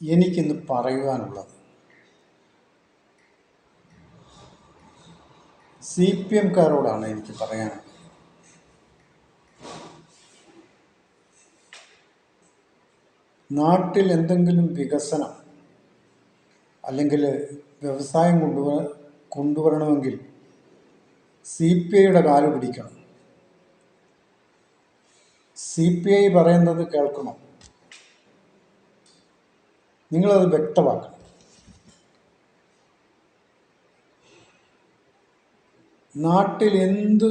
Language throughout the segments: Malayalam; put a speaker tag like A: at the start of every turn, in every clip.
A: എനിക്കിന്ന് പറയുവാനുള്ളത്. സി പി എംകാരോടാണ് എനിക്ക് പറയാനുള്ളത്. നാട്ടിൽ എന്തെങ്കിലും വികസനം അല്ലെങ്കിൽ വ്യവസായം കൊണ്ടുവ കൊണ്ടുവരണമെങ്കിൽ സി പി ഐയുടെ കാൽ പിടിക്കണം. സി പി ഐ പറയുന്നത് കേൾക്കണം? നിങ്ങളത് വ്യക്തമാക്കണം. നാട്ടിൽ എന്ത്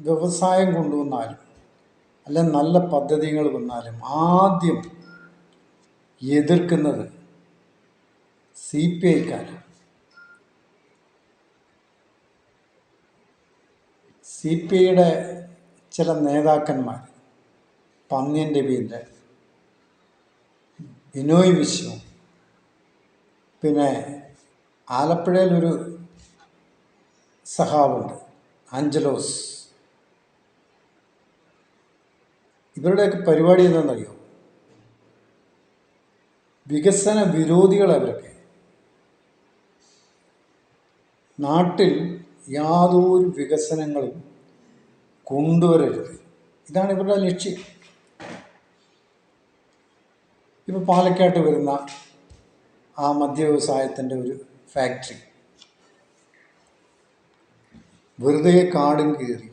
A: വ്യവസായം കൊണ്ടുവന്നാലും അല്ലെ നല്ല പദ്ധതികൾ വന്നാലും ആദ്യം എതിർക്കുന്നത് സി പി ഐക്കാരാണ് സി പി ഐയുടെ ചില നേതാക്കന്മാർ പന്നിയൻ രവീന്ദ്രൻ ബിനോയ് വിശ്വം. പിന്നെ ആലപ്പുഴയിലൊരു സഹാവുണ്ട് ആഞ്ചലോസ്. ഇവരുടെയൊക്കെ പരിപാടി എന്താണെന്നറിയോ? വികസന വിരോധികൾ അവരൊക്കെ. നാട്ടിൽ യാതൊരു വികസനങ്ങളും കൊണ്ടുവരരുത്. ഇതാണ് ഇവരുടെ ലക്ഷ്യം. ഇപ്പോൾ പാലക്കാട്ട് വരുന്ന ആ മദ്യ വ്യവസായത്തിന്റെ ഒരു ഫാക്ടറി വെറുതെ കാടും കയറി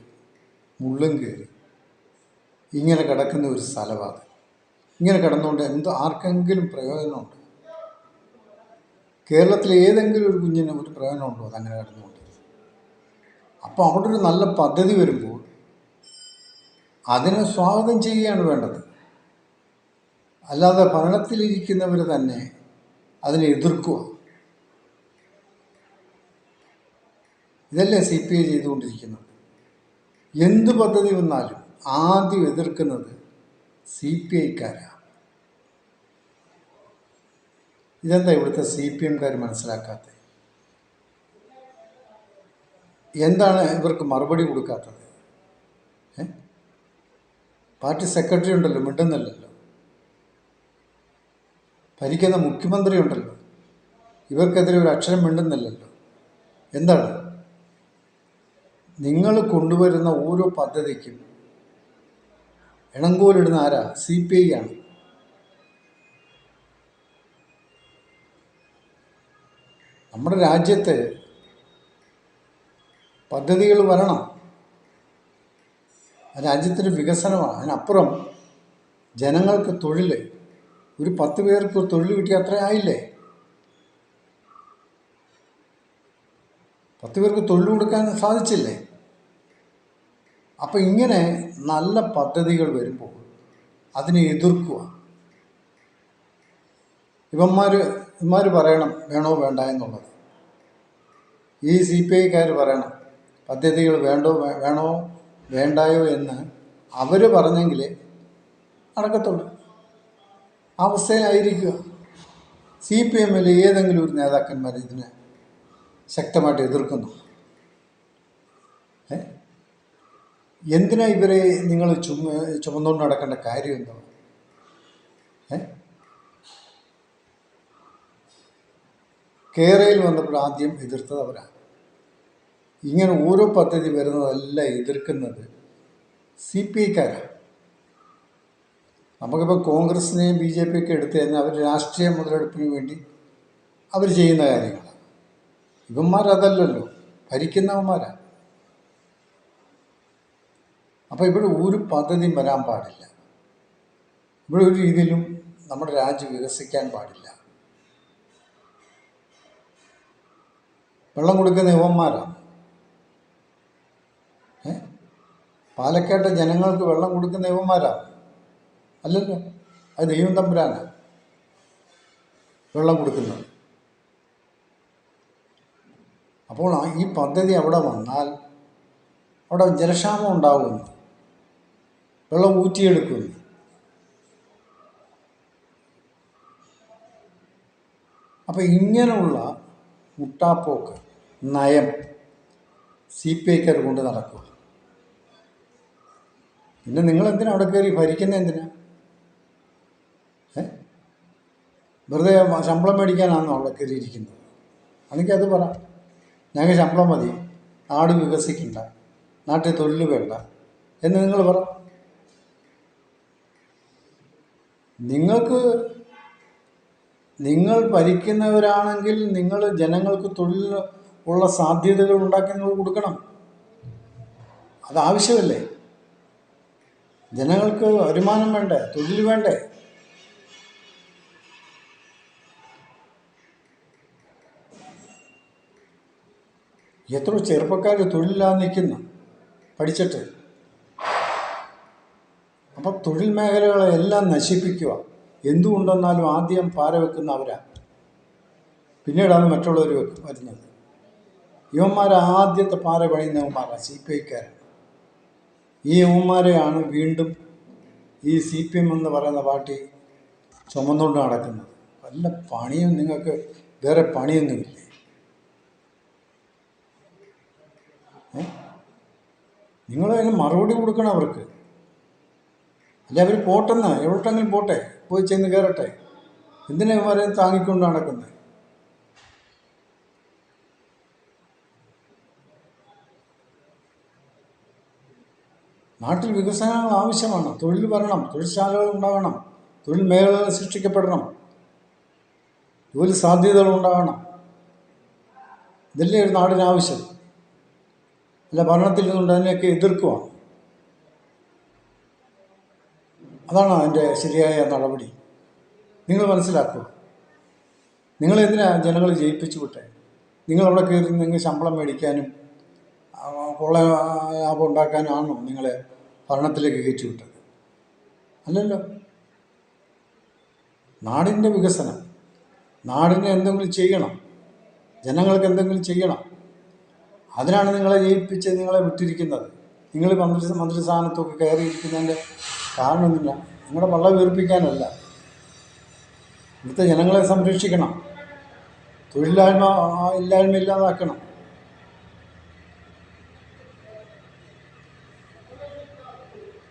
A: മുള്ളും കയറി ഇങ്ങനെ കിടക്കുന്ന ഒരു സ്ഥലമാണ് ഇങ്ങനെ കിടന്നുകൊണ്ട് എന്ത് ആർക്കെങ്കിലും പ്രയോജനമുണ്ട്? കേരളത്തിലെ ഏതെങ്കിലും ഒരു കുഞ്ഞിന് ഒരു പ്രയോജനമുണ്ടോ അതങ്ങനെ കിടന്നുകൊണ്ട് അപ്പോൾ അവിടെ ഒരു നല്ല പദ്ധതി വരുമ്പോൾ അതിനെ സ്വാഗതം ചെയ്യുകയാണ് വേണ്ടത്. അല്ലാതെ ഭരണത്തിലിരിക്കുന്നവർ തന്നെ അതിനെ എതിർക്കുക. ഇതല്ലേ സി പി ഐ ചെയ്തുകൊണ്ടിരിക്കുന്നത്. എന്ത് പദ്ധതി വന്നാലും ആദ്യം എതിർക്കുന്നത് സി പി ഐക്കാരാണ് ഇതെന്താ ഇവിടുത്തെ സി പി എംകാർ മനസ്സിലാക്കാത്തത് എന്താണ് ഇവർക്ക് മറുപടി കൊടുക്കാത്തത്? പാർട്ടി സെക്രട്ടറി ഉണ്ടല്ലോ മിണ്ടുന്നില്ലല്ലോ. ഭരിക്കുന്ന മുഖ്യമന്ത്രി ഉണ്ടല്ലോ ഇവർക്കെതിരെ ഒരു അക്ഷരം മിണ്ടുന്നില്ലല്ലോ. എന്താണ്? നിങ്ങൾ കൊണ്ടുവരുന്ന ഓരോ പദ്ധതിക്കും ഇണങ്കോലിടുന്ന ആരാ? സി പി ഐ ആണ്. നമ്മുടെ രാജ്യത്ത് പദ്ധതികൾ വരണം. രാജ്യത്തിന് വികസനമാണ്. അതിനപ്പുറം ജനങ്ങൾക്ക് തൊഴിൽ ഒരു പത്ത് പേർക്ക് തൊഴിൽ കിട്ടിയ അത്ര ആയില്ലേ? പത്ത് പേർക്ക് തൊഴിൽ കൊടുക്കാൻ സാധിച്ചില്ലേ? അപ്പം ഇങ്ങനെ നല്ല പദ്ധതികൾ വരുമ്പോൾ അതിനെ എതിർക്കുക. ഇവന്മാർ ഇവന്മാർ പറയണം വേണോ വേണ്ട എന്നുള്ളത്. ഈ സി പി ഐക്കാർ പറയണം പദ്ധതികൾ വേണ്ടോ വേണോ വേണ്ടായോ എന്ന് അവർ പറഞ്ഞെങ്കിലേ നടക്കത്തുള്ളൂ. അവസ്ഥയിലായിരിക്കുക. സി പി എമ്മിൽ ഏതെങ്കിലും ഒരു നേതാക്കന്മാർ ഇതിനെ ശക്തമായിട്ട് എതിർക്കുന്നു. എന്തിനാ ഇവരെ നിങ്ങൾ ചുമ ചുമന്നുകൊണ്ട് നടക്കേണ്ട കാര്യം എന്താ? ഏ? കേരളയിൽ വന്നപ്പോൾ ആദ്യം എതിർത്തത് അവരാണ്. ഇങ്ങനെ ഓരോ പദ്ധതി വരുന്നതല്ല എതിർക്കുന്നത് സി പി ഐക്കാരാണ്. നമുക്കിപ്പോൾ കോൺഗ്രസിനെയും ബി ജെ പി ഒക്കെ എടുത്തു കഴിഞ്ഞാൽ അവർ രാഷ്ട്രീയ മുതലെടുപ്പിന് വേണ്ടി അവർ ചെയ്യുന്ന കാര്യങ്ങളാണ് ഇവന്മാരതല്ലല്ലോ ഭരിക്കുന്നവന്മാരാണ് അപ്പോൾ ഇവിടെ ഒരു പദ്ധതിയും വരാൻ പാടില്ല. ഇവിടെ ഒരു രീതിയിലും നമ്മുടെ രാജ്യം വികസിക്കാൻ പാടില്ല. വെള്ളം കൊടുക്കുന്ന യുവന്മാരാണ് പാലക്കാട്ടെ ജനങ്ങൾക്ക് വെള്ളം കൊടുക്കുന്ന യുവന്മാരാണ് അല്ലല്ലോ അത് ദൈവം തമ്പുരാണ് വെള്ളം കൊടുക്കുന്നത്. അപ്പോൾ ഈ പദ്ധതി അവിടെ വന്നാൽ അവിടെ ജലക്ഷാമം ഉണ്ടാകുന്നു വെള്ളം ഊറ്റിയെടുക്കുന്നു അപ്പോൾ ഇങ്ങനെയുള്ള മുട്ടാപ്പോക്ക് നയം സി പി ഐക്കാർ കൊണ്ട് നടക്കുക. പിന്നെ നിങ്ങൾ എന്തിനാ അവിടെ കയറി ഭരിക്കുന്നത് എന്തിനാ? വെറുതെ ശമ്പളം മേടിക്കാനാണെന്നോ അവിടെ കയറിയിരിക്കുന്നത്? എനിക്കത് പറ. ഞങ്ങൾക്ക് ശമ്പളം മതി. നാട് വികസിക്കണ്ട. നാട്ടിൽ തൊഴിൽ വേണ്ട. എന്ന് നിങ്ങൾ പറ. നിങ്ങൾക്ക് നിങ്ങൾ ഭരിക്കുന്നവരാണെങ്കിൽ നിങ്ങൾ ജനങ്ങൾക്ക് തൊഴിൽ ഉള്ള സാധ്യതകൾ ഉണ്ടാക്കി നിങ്ങൾ കൊടുക്കണം. അത് ആവശ്യമല്ലേ? ജനങ്ങൾക്ക് വരുമാനം വേണ്ടേ? തൊഴിൽ വേണ്ടേ? എത്ര ചെറുപ്പക്കാർ തൊഴിലില്ലാതെ നിൽക്കുന്നു. പഠിച്ചിട്ട്. അപ്പം തൊഴിൽ മേഖലകളെ എല്ലാം നശിപ്പിക്കുക. എന്തുകൊണ്ടെന്നാലും ആദ്യം പാര വെക്കുന്ന അവരാ. പിന്നീടാണ് മറ്റുള്ളവർ വരുന്നത്. യുവന്മാർ ആദ്യത്തെ പാര പണിയുന്ന യുവന്മാരാണ് സി പി ഐക്കാരാണ് ഈ യുവന്മാരെയാണ് വീണ്ടും ഈ സി പി എം എന്ന് പറയുന്ന പാർട്ടി ചുമന്നുകൊണ്ട് നടക്കുന്നത്. വല്ല പണിയും നിങ്ങൾക്ക് വേറെ പണിയൊന്നുമില്ലേ? നിങ്ങൾ അതിന് മറുപടി കൊടുക്കണം അവർക്ക്. അല്ലെ അവർ പോട്ടെന്ന്? എവിടെട്ടെങ്കിലും പോട്ടെ? പോയി ചെന്ന് കയറട്ടെ. എന്തിനാ ഇവരെ താങ്ങിക്കൊണ്ട് നടക്കുന്നത് നാട്ടിൽ വികസനങ്ങൾ ആവശ്യമാണ്. തൊഴിൽ വരണം തൊഴിൽശാലകൾ ഉണ്ടാകണം തൊഴിൽ മേഖലകൾ സൃഷ്ടിക്കപ്പെടണം ജോലി സാധ്യതകൾ ഉണ്ടാകണം. ഇതല്ലേ ഒരു നാടിന് ആവശ്യം അല്ല ഭരണത്തിൽ നിന്നുകൊണ്ട് അതിനെയൊക്കെ എതിർക്കുവാണ് അതാണ് അതിന്റെ ശരിയായ നടപടി. നിങ്ങൾ മനസ്സിലാക്കുക നിങ്ങൾ എന്തിനാ ജനങ്ങൾ ജയിപ്പിച്ചു വിട്ടെ? നിങ്ങൾ അവിടെ കയറി നിങ്ങൾ ശമ്പളം മേടിക്കാനും കൊള്ള ലാഭം ഉണ്ടാക്കാനാണോ നിങ്ങളെ ഭരണത്തിലേക്ക് കയറ്റി വിട്ടത്? അല്ലല്ലോ. നാടിന്റെ വികസനം. നാടിനെ എന്തെങ്കിലും ചെയ്യണം. ജനങ്ങൾക്ക് എന്തെങ്കിലും ചെയ്യണം. അതിനാണ് നിങ്ങളെ ജയിപ്പിച്ച് നിങ്ങളെ വിട്ടിരിക്കുന്നത്. നിങ്ങൾ മന്ത്രി മന്ത്രിസ്ഥാനത്തൊക്കെ കയറിയിരിക്കുന്നതിന്റെ കാരണമൊന്നുമില്ല. നിങ്ങളുടെ വള്ളം വീർപ്പിക്കാനല്ല. ഇവിടുത്തെ ജനങ്ങളെ സംരക്ഷിക്കണം. തൊഴിലില്ലായ്മ ഇല്ലായ്മ ഇല്ലാതാക്കണം.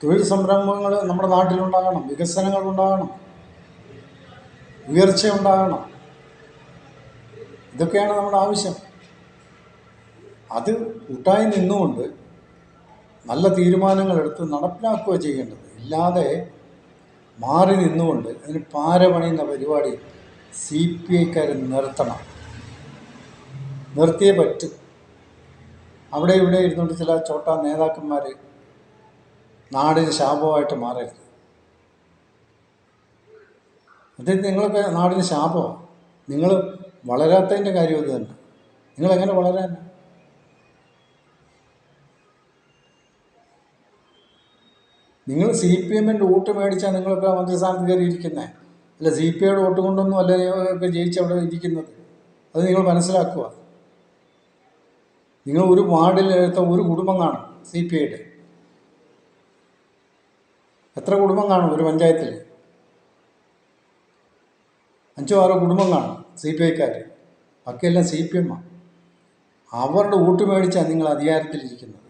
A: തൊഴിൽ സംരംഭങ്ങൾ നമ്മുടെ നാട്ടിലുണ്ടാകണം. വികസനങ്ങൾ ഉണ്ടാകണം. ഉയർച്ച ഉണ്ടാകണം ഇതൊക്കെയാണ് നമ്മുടെ ആവശ്യം. അത് കൂട്ടായി നിന്നുകൊണ്ട് നല്ല തീരുമാനങ്ങൾ എടുത്ത് നടപ്പിലാക്കുക ചെയ്യേണ്ടത്. ഇല്ലാതെ മാറി നിന്നുകൊണ്ട് അതിന് പാരപണിയുന്ന പരിപാടി സി പി ഐക്കാർ നിർത്തണം. നിർത്തിയേ പറ്റും. അവിടെ ഇവിടെ ഇരുന്നുകൊണ്ട് ചില ചോട്ട നേതാക്കന്മാർ നാടിന് ശാപമായിട്ട് മാറരുത്. അത് നിങ്ങളൊക്കെ നാടിന് ശാപമാണ് നിങ്ങൾ വളരാത്തതിന്റെ കാര്യം ഇത് തന്നെ. നിങ്ങളെങ്ങനെ വളരാൻ നിങ്ങൾ സി പി എമ്മിന്റെ വോട്ട് മേടിച്ചാൽ നിങ്ങളൊക്കെ മന്ത്രിസ്ഥാനത്ത് കയറിയിരിക്കുന്നത് അല്ല സി പി ഐയുടെ വോട്ട് കൊണ്ടൊന്നും അല്ല ഒക്കെ ജയിച്ച് അവിടെ ഇരിക്കുന്നത്. അത് നിങ്ങൾ മനസ്സിലാക്കുക. നിങ്ങൾ ഒരു വാർഡിൽ എടുത്ത ഒരു കുടുംബം കാണും സി പി ഐയുടെ എത്ര കുടുംബം കാണും ഒരു പഞ്ചായത്തിൽ? അഞ്ചോ ആറോ കുടുംബം കാണും സി പി ഐക്കാർ ബാക്കിയെല്ലാം സി പി എമ്മാണ് അവരുടെ വോട്ട് മേടിച്ചാണ് നിങ്ങൾ അധികാരത്തിലിരിക്കുന്നത്.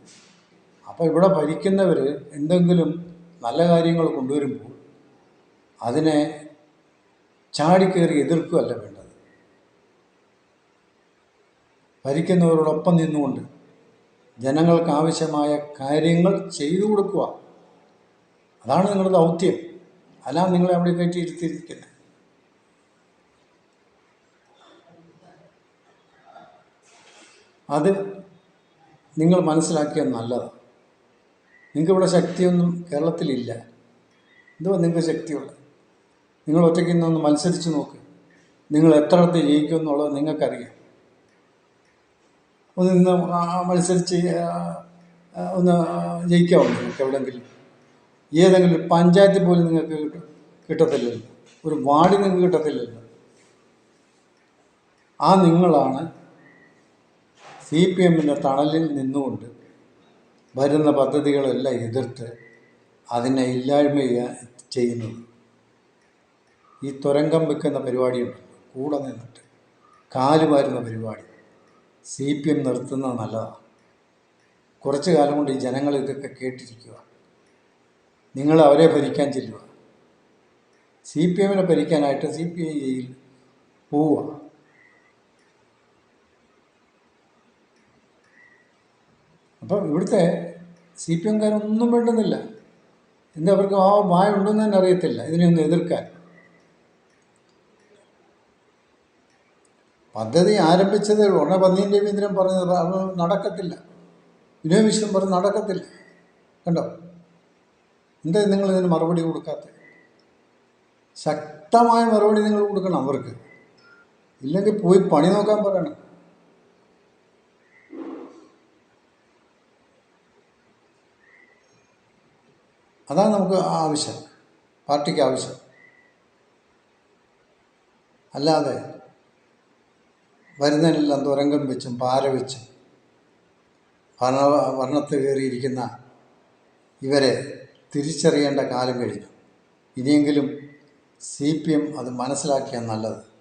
A: അപ്പോൾ ഇവിടെ ഭരിക്കുന്നവർ എന്തെങ്കിലും നല്ല കാര്യങ്ങൾ കൊണ്ടുവരുമ്പോൾ അതിനെ ചാടിക്കയറി എതിർക്കുകയല്ല വേണ്ടത്. ഭരിക്കുന്നവരോടൊപ്പം നിന്നുകൊണ്ട് ജനങ്ങൾക്ക് ആവശ്യമായ കാര്യങ്ങൾ ചെയ്തു കൊടുക്കുക. അതാണ് നിങ്ങളുടെ ദൗത്യം. അല്ല നിങ്ങളെ അവിടെ കയറ്റി ഇരുത്തിയിരിക്കുന്നത്. അത് നിങ്ങൾ മനസ്സിലാക്കിയാൽ നല്ലതാണ്. നിങ്ങൾക്ക് ഇവിടെ ശക്തിയൊന്നും കേരളത്തിലില്ല. എന്തുവാ നിങ്ങൾക്ക് ശക്തിയുള്ളത് നിങ്ങൾ ഒറ്റയ്ക്ക് ഇന്നൊന്ന് മത്സരിച്ച് നോക്ക്. നിങ്ങൾ എത്രയിടത്ത് ജയിക്കും എന്നുള്ളത് നിങ്ങൾക്കറിയാം. ഒന്ന് ഇന്ന് ആ മത്സരിച്ച് ഒന്ന് ജയിക്കാമോ നിങ്ങൾക്ക് എവിടെയെങ്കിലും ഏതെങ്കിലും ഒരു പഞ്ചായത്തിൽ പോലും നിങ്ങൾക്ക് കിട്ടും കിട്ടത്തില്ലല്ലോ. ഒരു വാർഡ് നിങ്ങൾക്ക് കിട്ടത്തില്ലല്ലോ. ആ നിങ്ങളാണ് സി പി എമ്മിന്റെ തണലിൽ നിന്നുകൊണ്ട് വരുന്ന പദ്ധതികളെല്ലാം എതിർത്ത് അതിനെ ഇല്ലായ്മ ചെയ്യുന്നത്. ഈ തുരങ്കം വെക്കുന്ന പരിപാടിയുണ്ട്. കൂടെ നിന്നിട്ട് കാൽ വാരുന്ന പരിപാടി. സി പി എം നിർത്തുന്നത് നല്ലതാണ്. കുറച്ച് കാലം കൊണ്ട് ഈ ജനങ്ങൾ ഇതൊക്കെ കേട്ടിരിക്കുക. നിങ്ങൾ അവരെ ഭരിക്കാൻ ചെല്ലുക. സി പി എമ്മിനെ ഭരിക്കാനായിട്ട് സി പി ഐയിൽ പോവുക. അപ്പം ഇവിടുത്തെ സി പി എംകാരൊന്നും വേണ്ടുന്നില്ല എന്താ അവർക്ക് ആ മായ ഉണ്ടെന്ന് തന്നെ അറിയത്തില്ല. ഇതിനെ എതിർക്കാൻ. പദ്ധതി ആരംഭിച്ചത് ഉടനെ പന്നിയും രവീന്ദ്രൻ പറഞ്ഞത് അത് നടക്കത്തില്ല. വിനോദ് വിശ്വം പറഞ്ഞ് നടക്കത്തില്ല. കണ്ടോ? എന്താ നിങ്ങൾ ഇതിന് മറുപടി കൊടുക്കാത്തത്? ശക്തമായ മറുപടി നിങ്ങൾ കൊടുക്കണം അവർക്ക്. ഇല്ലെങ്കിൽ പോയി പണി നോക്കാൻ പറയണം. അതാണ് നമുക്ക് ആവശ്യം പാർട്ടിക്ക് ആവശ്യം. അല്ലാതെ വരുന്നതിനെല്ലാം തുരങ്കം വെച്ചും പാര വെച്ചും ഭരണ ഭരണത്ത് കയറിയിരിക്കുന്ന ഇവരെ തിരിച്ചറിയേണ്ട കാലം കഴിഞ്ഞു. ഇനിയെങ്കിലും സി പി എം അത് മനസ്സിലാക്കിയാൽ നല്ലത്.